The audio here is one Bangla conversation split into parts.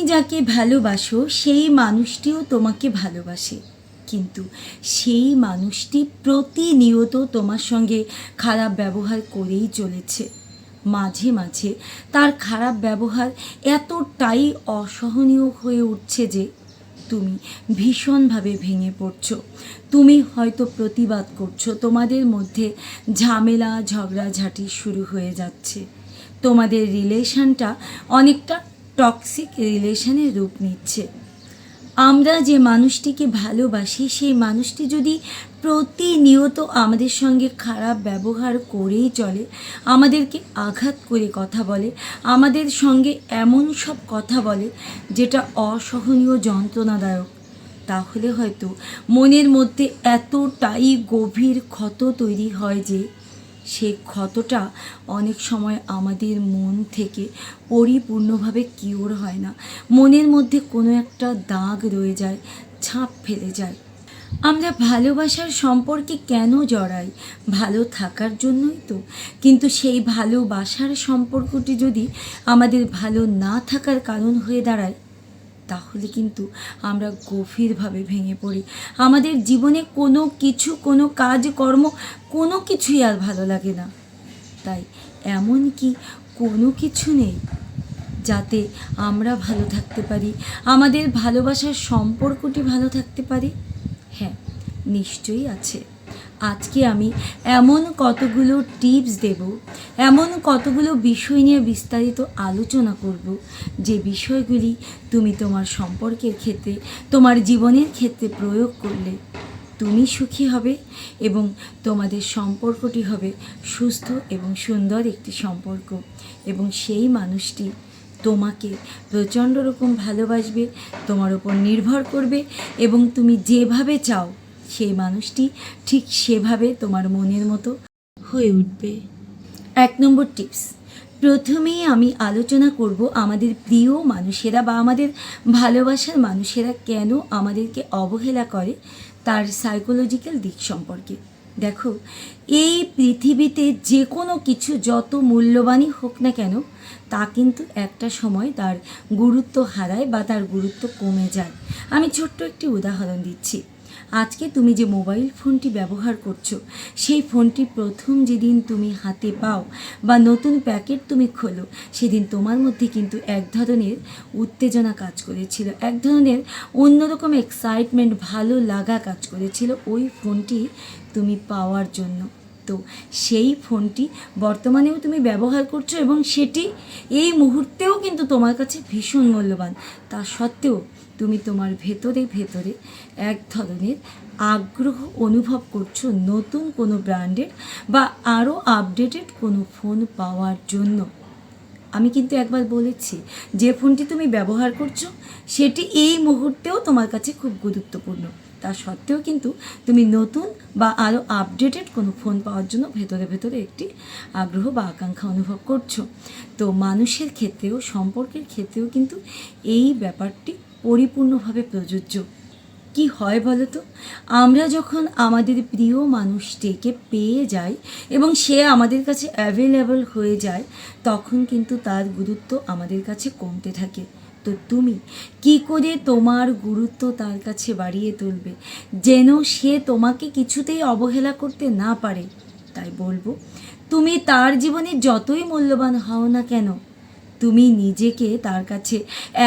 তুমি যাকে ভালোবাসো, সেই মানুষটিও তোমাকে ভালোবাসে। কিন্তু সেই মানুষটি প্রতিনিয়ত তোমার সঙ্গে খারাপ ব্যবহার করেই চলেছে। মাঝে মাঝে তার খারাপ ব্যবহার এতটাই অসহনীয় হয়ে উঠছে যে তুমি ভীষণভাবে ভেঙে পড়ছো। তুমি হয়তো প্রতিবাদ করছ, তোমাদের মধ্যে ঝামেলা, ঝগড়াঝাটি শুরু হয়ে যাচ্ছে। তোমাদের রিলেশনটা অনেকটা টক্সিক রিলেশনের রূপ নিচ্ছে। আমরা যে মানুষটিকে ভালোবাসি, সেই মানুষটি যদি প্রতিনিয়ত আমাদের সঙ্গে খারাপ ব্যবহার করেই চলে, আমাদেরকে আঘাত করে কথা বলে, আমাদের সঙ্গে এমন সব কথা বলে, যেটা অসহনীয়, যন্ত্রণাদায়ক, তাহলে হয়তো মনের মধ্যে এতটাই গভীর ক্ষত তৈরি হয় যে সে ক্ষতটা অনেক সময় আমাদের মন থেকে পরিপূর্ণভাবে কিওর হয় না। মনের মধ্যে কোনো একটা দাগ রয়ে যায়, ছাপ ফেলে যায়। আমরা ভালোবাসার সম্পর্কে কেন জড়াই? ভালো থাকার জন্যই তো। কিন্তু সেই ভালোবাসার সম্পর্কটি যদি আমাদের ভালো না থাকার কারণ হয়ে দাঁড়ায় তাহলে কিন্তু আমরা গভীরভাবে ভেঙে পড়ি। আমাদের জীবনে কোনো কিছু, কোনো কাজকর্ম কোনো কিছুই আর ভালো লাগে না। তাই এমন কি কোনো কিছু নেই যাতে আমরা ভালো থাকতে পারি, আমাদের ভালোবাসার সম্পর্কটি ভালো থাকতে পারি? হ্যাঁ নিশ্চয়ই আছে। আজকে আমি এমন কতগুলো টিপস দেব, এমন কতগুলো বিষয় নিয়ে বিস্তারিত আলোচনা করব, যে বিষয়গুলি তুমি তোমার সম্পর্কের ক্ষেত্রে, তোমার জীবনের ক্ষেত্রে প্রয়োগ করলে তুমি সুখী হবে এবং তোমাদের সম্পর্কটি হবে সুস্থ এবং সুন্দর একটি সম্পর্ক। এবং সেই মানুষটি তোমাকে প্রচণ্ড রকম ভালোবাসবে, তোমার ওপর নির্ভর করবে এবং তুমি যেভাবে চাও সেই মানুষটি ঠিক সেভাবে তোমার মনের মতো হয়ে উঠবে। এক নম্বর টিপস, প্রথমেই আমি আলোচনা করব আমাদের প্রিয় মানুষেরা বা আমাদের ভালোবাসার মানুষেরা কেন আমাদেরকে অবহেলা করে তার সাইকোলজিক্যাল দিক সম্পর্কে। দেখো, এই পৃথিবীতে যে কোনো কিছু যত মূল্যবানই হোক না কেন, তা কিন্তু একটা সময় তার গুরুত্ব হারায় বা তার গুরুত্ব কমে যায়। আমি ছোট্ট একটি উদাহরণ দিচ্ছি। আজকে তুমি যে মোবাইল ফোনটি ব্যবহার করছ, সেই ফোনটি প্রথম যেদিন তুমি হাতে পাও বা নতুন প্যাকেট তুমি খোলো, সেদিন তোমার মধ্যে কিন্তু এক ধরনের উত্তেজনা কাজ করেছিল, এক ধরনের অন্যরকম এক্সাইটমেন্ট ভালো লাগা কাজ করেছিল ওই ফোনটি তুমি পাওয়ার জন্য। তো সেই ফোনটি বর্তমানেও তুমি ব্যবহার করছ এবং সেটি এই মুহূর্তেও কিন্তু তোমার কাছে ভীষণ মূল্যবান। তা সত্ত্বেও তুমি তোমার ভেতরে ভেতরে এক ধরনের আগ্রহ অনুভব করছ নতুন কোনো ব্র্যান্ডের বা আরও আপডেটেড কোনো ফোন পাওয়ার জন্য। আমি কিন্তু একবার বলেছি, যে ফোনটি তুমি ব্যবহার করছ, সেটি এই মুহূর্তেও তোমার কাছে খুব গুরুত্বপূর্ণ। তা সত্ত্বেও কিন্তু তুমি নতুন বা আরও আপডেটেড কোনো ফোন পাওয়ার জন্য ভেতরে ভেতরে একটি আগ্রহ বা আকাঙ্ক্ষা অনুভব করছ। তো মানুষের ক্ষেত্রেও, সম্পর্কের ক্ষেত্রেও কিন্তু এই ব্যাপারটি পরিপূর্ণভাবে প্রযোজ্য। কি হয় বলো তো আমরা যখন আমাদের প্রিয় মানুষটিকে পেয়ে যাই এবং সে আমাদের কাছে অ্যাভেলেবল হয়ে যায়, তখন কিন্তু তার গুরুত্ব আমাদের কাছে কমতে থাকে। তো তুমি কি করে তোমার গুরুত্ব তার কাছে বাড়িয়ে তুলবে? যেন সে তোমাকে কিছুতেই অবহেলা করতে না পারে। তাই বলব, তুমি তার জীবনে যতই মূল্যবান হও না কেন তুমি নিজেকে তার কাছে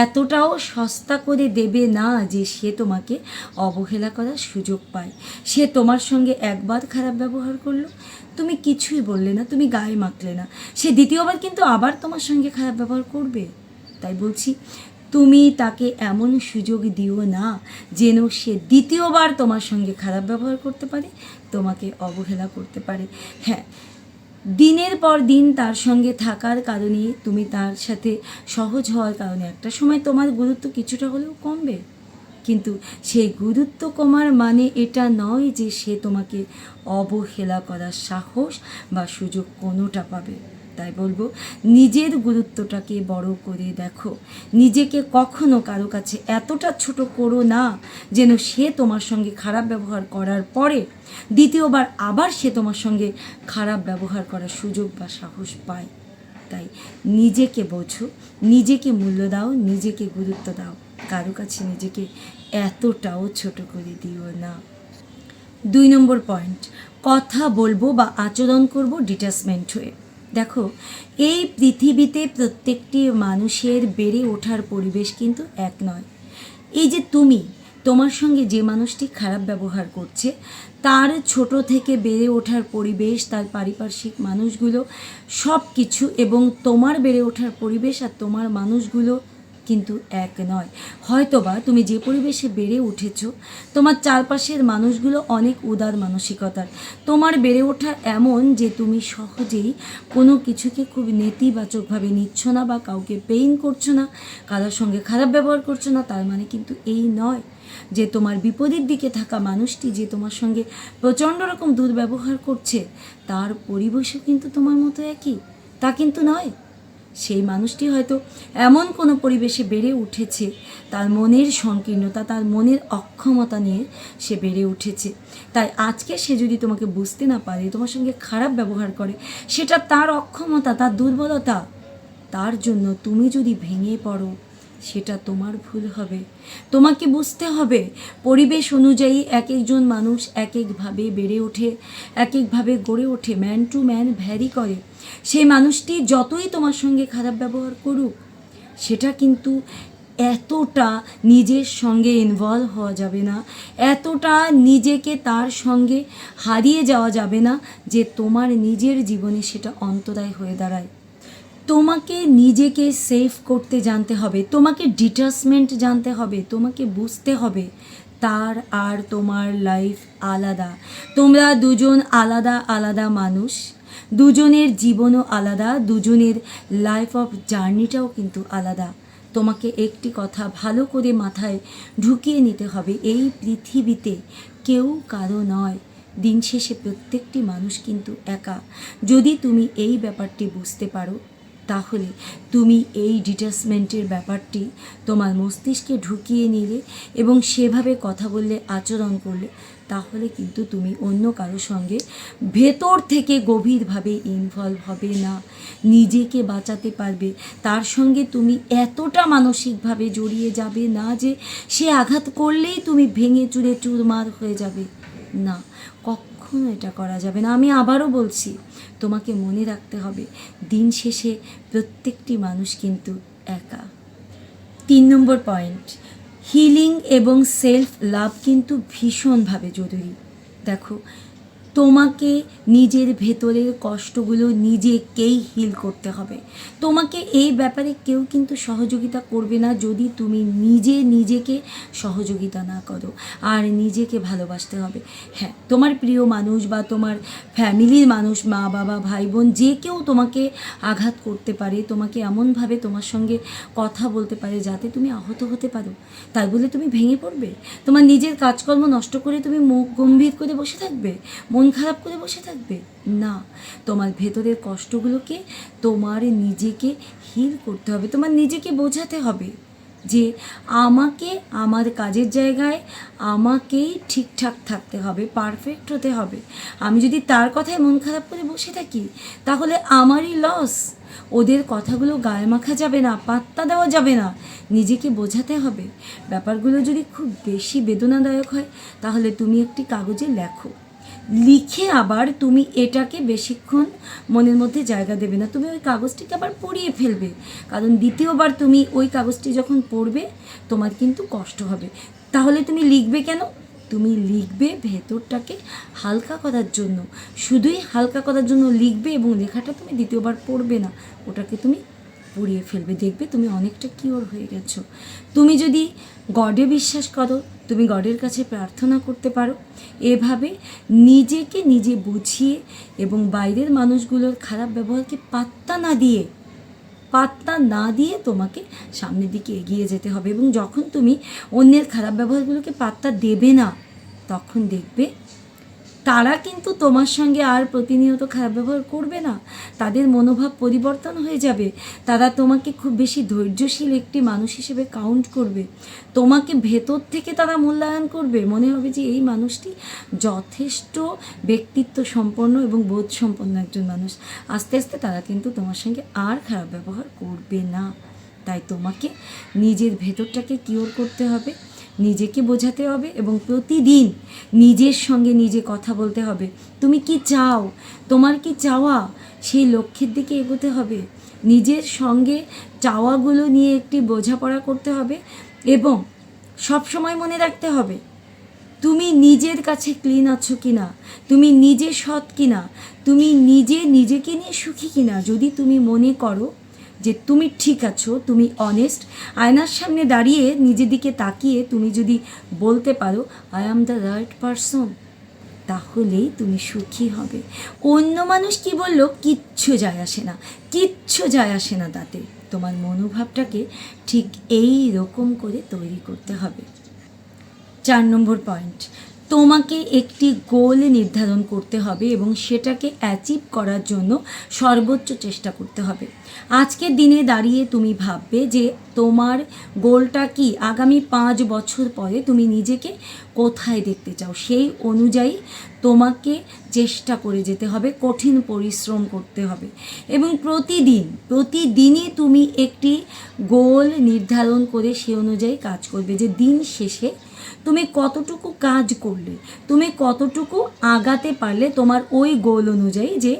এতটাও সস্তা করে দেবে না যে সে তোমাকে অবহেলা করার সুযোগ পায়। সে তোমার সঙ্গে একবার খারাপ ব্যবহার করল। তুমি কিছুই বললে না, তুমি গায়ে মাখলে না। সে দ্বিতীয়বার কিন্তু আবার তোমার সঙ্গে খারাপ ব্যবহার করবে। তাই বলছি, তুমি তাকে এমন সুযোগ দিও না যেন সে দ্বিতীয়বার তোমার সঙ্গে খারাপ ব্যবহার করতে পারে, তোমাকে অবহেলা করতে পারে। হ্যাঁ দিনের পর দিন তার সঙ্গে থাকার কারণে তুমি তার সাথে সহজ হওয়ার কারণে। একটা সময় তোমার গুরুত্ব কিছুটা হলেও কমবে। কিন্তু সেই গুরুত্ব কমার মানে এটা নয় যে সে তোমাকে অবহেলা করার সাহস বা সুযোগ কোনোটা পাবে। তাই বলব, নিজের গুরুত্বটাকে বড় করে দেখো। নিজেকে কখনো কারও কাছে এতটা ছোট করো না যেন সে তোমার সঙ্গে খারাপ ব্যবহার করার পরে দ্বিতীয়বার আবার সে তোমার সঙ্গে খারাপ ব্যবহার করার সুযোগ বা সাহস পায়। তাই নিজেকে বোঝো, নিজেকে মূল্য দাও, নিজেকে গুরুত্ব দাও। কারও কাছে নিজেকে এতটাও ছোট করে দিও না। দুই নম্বর পয়েন্ট, কথা বলব বা আচরণ করব ডিটাচমেন্ট হয়ে। দেখো, এই পৃথিবীতে প্রত্যেকটি মানুষের বেড়ে ওঠার পরিবেশ কিন্তু এক নয়। এই যে তুমি, তোমার সঙ্গে যে মানুষটি খারাপ ব্যবহার করছে, তার ছোট থেকে বেড়ে ওঠার পরিবেশ, তার পারিপার্শ্বিক মানুষগুলো সব কিছু এবং তোমার বেড়ে ওঠার পরিবেশ আর তোমার মানুষগুলো কিন্তু এক নয়। হয়তোবা তুমি যে পরিবেশে বেড়ে উঠেছ, তোমার চারপাশের মানুষগুলো অনেক উদার মানসিকতার। তোমার বেড়ে ওঠা এমন যে তুমি সহজেই কোনো কিছুকে খুব নেতিবাচকভাবে নিচ্ছ না বা কাউকে পেইন করছ না, কারোর সঙ্গে খারাপ ব্যবহার করছ না, তার মানে কিন্তু এই নয় যে তোমার বিপরীত দিকে থাকা মানুষটি যে তোমার সঙ্গে প্রচণ্ড রকম দুর্ব্যবহার করছে, তার পরিবেশও কিন্তু তোমার মতো একই। তা কিন্তু নয়। সেই মানুষটি হয়তো এমন কোনো পরিবেশে বেড়ে উঠেছে, তার মনের সংকীর্ণতা, তার মনের অক্ষমতা নিয়ে সে বেড়ে উঠেছে। তাই আজকে সে যদি তোমাকে বুঝতে না পারে, তোমার সঙ্গে খারাপ ব্যবহার করে, সেটা তার অক্ষমতা, তার দুর্বলতা, তার জন্য তুমি যদি ভেঙে পড়ো সেটা তোমার ভুল হবে। তোমাকে বুঝতে হবে, পরিবেশ অনুযায়ী এক একজন মানুষ এক একভাবে বেড়ে ওঠে, এক একভাবে গড়ে ওঠে ম্যান টু ম্যান ভ্যারি করে। সেই মানুষটি যতই তোমার সঙ্গে খারাপ ব্যবহার করুক, সেটা কিন্তু এতটা নিজের সঙ্গে ইনভলভ হওয়া যাবে না, এতটা নিজেকে তার সঙ্গে হারিয়ে যাওয়া যাবে না যে তোমার নিজের জীবনে সেটা অন্তরায় হয়ে দাঁড়ায়। তোমাকে নিজেকে সেভ করতে জানতে হবে, তোমাকে ডিটাচমেন্ট জানতে হবে, তোমাকে বুঝতে হবে তার আর তোমার লাইফ আলাদা। তোমরা দুজন আলাদা আলাদা মানুষ, দুজনের জীবনও আলাদা, দুজনের লাইফ অফ জার্নিটাও কিন্তু আলাদা। তোমাকে একটি কথা ভালো করে মাথায় ঢুকিয়ে নিতে হবে, এই পৃথিবীতে কেউ কারও নয়, দিন শেষে প্রত্যেকটি মানুষ কিন্তু একা। যদি তুমি এই ব্যাপারটি বুঝতে পারো তাহলে তুমি এই ডিটাচমেন্টের ব্যাপারটি তোমার মস্তিষ্কে ঢুকিয়ে নিলে এবং সেভাবে কথা বললে, আচরণ করলে, তাহলে কিন্তু তুমি অন্য কারও সঙ্গে ভেতর থেকে গভীরভাবে ইনভলভ হবে না। নিজেকে বাঁচাতে পারবে। তার সঙ্গে তুমি এতটা মানসিকভাবে জড়িয়ে যাবে না যে সে আঘাত করলেই তুমি ভেঙে চুরে চুরমার হয়ে যাবে। না, কখনো এটা করা যাবে না। আমি আবারও বলছি, তোমাকে মনে রাখতে হবে, দিন শেষে প্রত্যেকটি মানুষ কিন্তু একা। তিন নম্বর পয়েন্ট হিলিং এবং সেলফ লাভ কিন্তু ভীষণভাবে জরুরি। দেখো তোমাকে নিজের ভেতরের কষ্টগুলো নিজেকেই হিল করতে হবে। তোমাকে এই ব্যাপারে কেউ কিন্তু সহযোগিতা করবে না যদি তুমি নিজে নিজেকে সহযোগিতা না করো, আর নিজেকে ভালোবাসতে হবে। হ্যাঁ তোমার প্রিয় মানুষ বা তোমার ফ্যামিলির মানুষ, মা, বাবা, ভাই, বোন, যে কেউ তোমাকে আঘাত করতে পারে, তোমাকে এমনভাবে তোমার সঙ্গে কথা বলতে পারে যাতে তুমি আহত হতে পারো, তাই বলে তুমি ভেঙে পড়বে। তোমার নিজের কাজকর্ম নষ্ট করে তুমি মুখ গম্ভীর করে বসে থাকবে। মন খারাপ করে বসে থাকবে? না। তোমার ভেতরের কষ্টগুলোকে তোমার নিজেকে হিল করতে হবে। তোমার নিজেকে বোঝাতে হবে যে আমাকে আমার কাজের জায়গায় আমাকেই ঠিকঠাক থাকতে হবে পারফেক্ট হতে হবে। আমি যদি তার কথায় মন খারাপ করে বসে থাকি, তাহলে আমারই লস ওদের কথাগুলো গায়ে মাখা যাবে না, পাত্তা দেওয়া যাবে না। নিজেকে বোঝাতে হবে। ব্যাপারগুলো যদি খুব বেশি বেদনাদায়ক হয়, তাহলে তুমি একটি কাগজে লেখো। লিখে আবার তুমি এটাকে বেশিক্ষণ মনের মধ্যে জায়গা দেবে না। তুমি ওই কাগজটিকে আবার পড়িয়ে ফেলবে। কারণ দ্বিতীয়বার তুমি ওই কাগজটি যখন পড়বে, তোমার কিন্তু কষ্ট হবে। তাহলে তুমি লিখবে কেন? তুমি লিখবে ভেতরটাকে হালকা করার জন্য। শুধুই হালকা করার জন্য লিখবে এবং লেখাটা তুমি দ্বিতীয়বার পড়বে না। ওটাকে তুমি পুড়িয়ে ফেলবে। দেখবে তুমি অনেকটা কিওর হয়ে গেছো। তুমি যদি গডে বিশ্বাস করো তুমি গডের কাছে প্রার্থনা করতে পারো। এভাবে নিজেকে নিজে বুঝিয়ে এবং বাইরের মানুষগুলোর খারাপ ব্যবহারকে পাত্তা না দিয়ে, পাত্তা না দিয়ে তোমাকে সামনের দিকে এগিয়ে যেতে হবে এবং যখন তুমি অন্যের খারাপ ব্যবহারগুলোকে পাত্তা দেবে না, তখন দেখবে তারা কিন্তু তোমার সঙ্গে আর প্রতিনিয়ত খারাপ ব্যবহার করবে না। তাদের মনোভাব পরিবর্তন হয়ে যাবে। তারা তোমাকে খুব বেশি ধৈর্যশীল একটি মানুষ হিসেবে কাউন্ট করবে। তোমাকে ভেতর থেকে তারা মূল্যায়ন করবে। মনে হবে যে এই মানুষটি যথেষ্ট ব্যক্তিত্ব সম্পন্ন এবং বোধ সম্পন্ন একজন মানুষ। আস্তে আস্তে তারা কিন্তু তোমার সঙ্গে আর খারাপ ব্যবহার করবে না। তাই তোমাকে নিজের ভেতরটাকে কিওর করতে হবে। নিজেকে বোঝাতে হবে এবং প্রতিদিন নিজের সঙ্গে নিজে কথা বলতে হবে। তুমি কি চাও? তোমার কি চাওয়া? সেই লক্ষ্যের দিকে এগোতে হবে। নিজের সঙ্গে চাওয়াগুলো নিয়ে একটি বোঝাপড়া করতে হবে এবং সব সময় মনে রাখতে হবে, তুমি নিজের কাছে ক্লিন আছো কি না তুমি নিজে সৎ কি না তুমি নিজে নিজেকে নিয়ে সুখী কি না যদি তুমি মনে করো যে তুমি ঠিক আছো, তুমি অনেস্ট আয়নার সামনে দাঁড়িয়ে নিজের দিকে তাকিয়ে তুমি যদি বলতে পারো I am the right person তাহলেই তুমি সুখী হবে। অন্য মানুষ কি বলল? কিচ্ছু যায় আসে না, কিচ্ছু যায় আসে না তাতে। তোমার মনোভাবটাকে ঠিক এই রকম করে তৈরি করতে হবে। চার নম্বর পয়েন্ট তোমাকে একটি গোল নির্ধারণ করতে হবে এবং সেটাকে অ্যাচিভ করার জন্য সর্বোচ্চ চেষ্টা করতে হবে। আজকের দিনে দাঁড়িয়ে তুমি ভাববে যে তোমার গোলটা কি? আগামী পাঁচ বছর পরে তুমি নিজেকে কোথায় দেখতে চাও? সেই অনুযায়ী তোমাকে চেষ্টা করে যেতে হবে, কঠিন পরিশ্রম করতে হবে। এবং প্রতিদিন, প্রতিদিনই তুমি একটি গোল নির্ধারণ করে সে অনুযায়ী কাজ করবে যে দিন শেষে তুমি কতটুকু কাজ করলে, তুমি কতটুকু আগাতে পারলে তোমার ওই গোল অনুযায়ী যে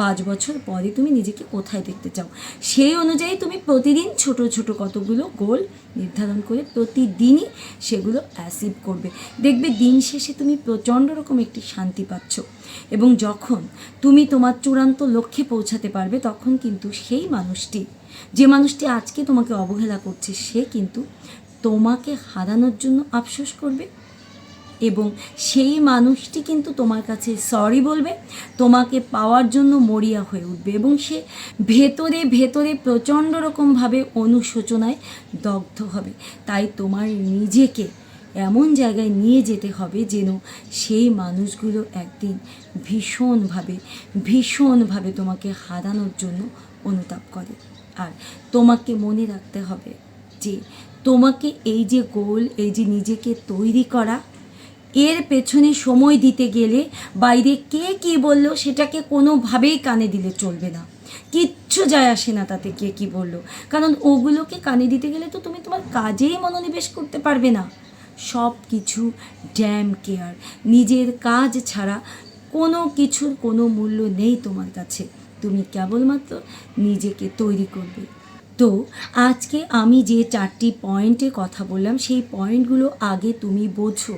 পাঁচ বছর পরে তুমি নিজেকে কোথায় দেখতে চাও, সেই অনুযায়ী তুমি প্রতিদিন ছোট ছোট কতগুলো গোল নির্ধারণ করে প্রতিদিনই সেগুলো অ্যাচিভ করবে। দেখবে দিন শেষে তুমি প্রচণ্ড রকম একটি শান্তি পাচ্ছ এবং যখন তুমি তোমার চূড়ান্ত লক্ষ্যে পৌঁছাতে পারবে তখন কিন্তু সেই মানুষটি, যে মানুষটি আজকে তোমাকে অবহেলা করছে সে কিন্তু তোমাকে হারানোর জন্য আফসোস করবে এবং সেই মানুষটি কিন্তু তোমার কাছে সরি বলবে, তোমাকে পাওয়ার জন্য মরিয়া হয়ে উঠবে এবং সে ভেতরে ভেতরে প্রচণ্ড রকমভাবে অনুশোচনায় দগ্ধ হবে। তাই তোমার নিজেকে এমন জায়গায় নিয়ে যেতে হবে যেন সেই মানুষগুলো একদিন ভীষণভাবে ভীষণভাবে তোমাকে হারানোর জন্য অনুতাপ করে। আর তোমাকে মনে রাখতে হবে যে তোমাকে এই যে গোল, এই যে নিজেকে তৈরি করা, এর পেছনে সময় দিতে গেলে বাইরে কে কি বলল সেটাকে কোনোভাবেই কানে দিলে চলবে না। কিচ্ছু যায় আসে না তাতে কে কি বলল। কারণ ওগুলোকে কানে দিতে গেলে তো তুমি তোমার কাজেই মনোনিবেশ করতে পারবে না। সব কিছু ড্যাম কেয়ার নিজের কাজ ছাড়া কোনো কিছুর কোনো মূল্য নেই তোমার কাছে। তুমি কেবলমাত্র নিজেকে তৈরি করবে। তো আজকে আমি যে চারটি পয়েন্টে কথা বললাম, সেই পয়েন্টগুলো আগে তুমি বোঝো।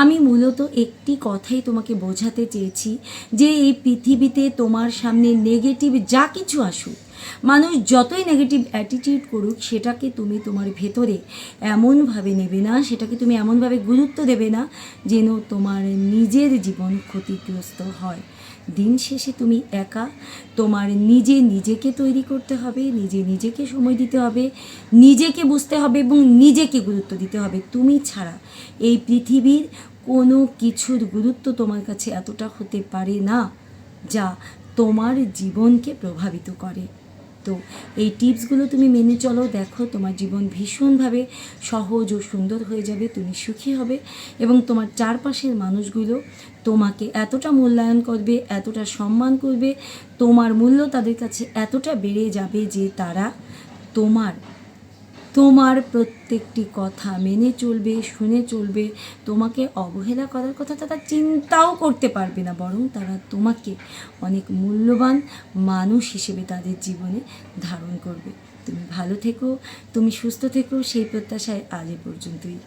আমি মূলত একটি কথাই তোমাকে বোঝাতে চেয়েছি যে এই পৃথিবীতে তোমার সামনে নেগেটিভ যা কিছু আসুক, মানুষ যতই নেগেটিভ অ্যাটিটিউড করুক, সেটাকে তুমি তোমার ভেতরে এমনভাবে নেবে না, সেটাকে তুমি এমনভাবে গুরুত্ব দেবে না, যেন তোমার নিজের জীবন ক্ষতিগ্রস্ত হয়। দিন শেষে তুমি একা। তোমার নিজে নিজেকে তৈরি করতে হবে, নিজে নিজেকে সময় দিতে হবে, নিজেকে বুঝতে হবে এবং নিজেকে গুরুত্ব দিতে হবে। তুমি ছাড়া এই পৃথিবীর কোনো কিছুর গুরুত্ব তোমার কাছে এতটা হতে পারে না, যা তোমার জীবনকে প্রভাবিত করে। তো এই টিপসগুলো তুমি মেনে চলো। দেখো, তোমার জীবন ভীষণভাবে সহজ ও সুন্দর হয়ে যাবে, তুমি সুখী হবে এবং তোমার চারপাশের মানুষগুলো তোমাকে এতটা মূল্যায়ন করবে, এতটা সম্মান করবে, তোমার মূল্য তাদের কাছে এতটা বেড়ে যাবে যে তারা তোমার তোমার প্রত্যেকটি কথা মেনে চলবে, শুনে চলবে। তোমাকে অবহেলা করার কথা তারা চিন্তাও করতে পারবে না, বরং তারা তোমাকে অনেক মূল্যবান মানুষ হিসেবে তাদের জীবনে ধারণ করবে। তুমি ভালো থেকো, তুমি সুস্থ থেকো, সেই প্রত্যাশায় আজ পর্যন্তই।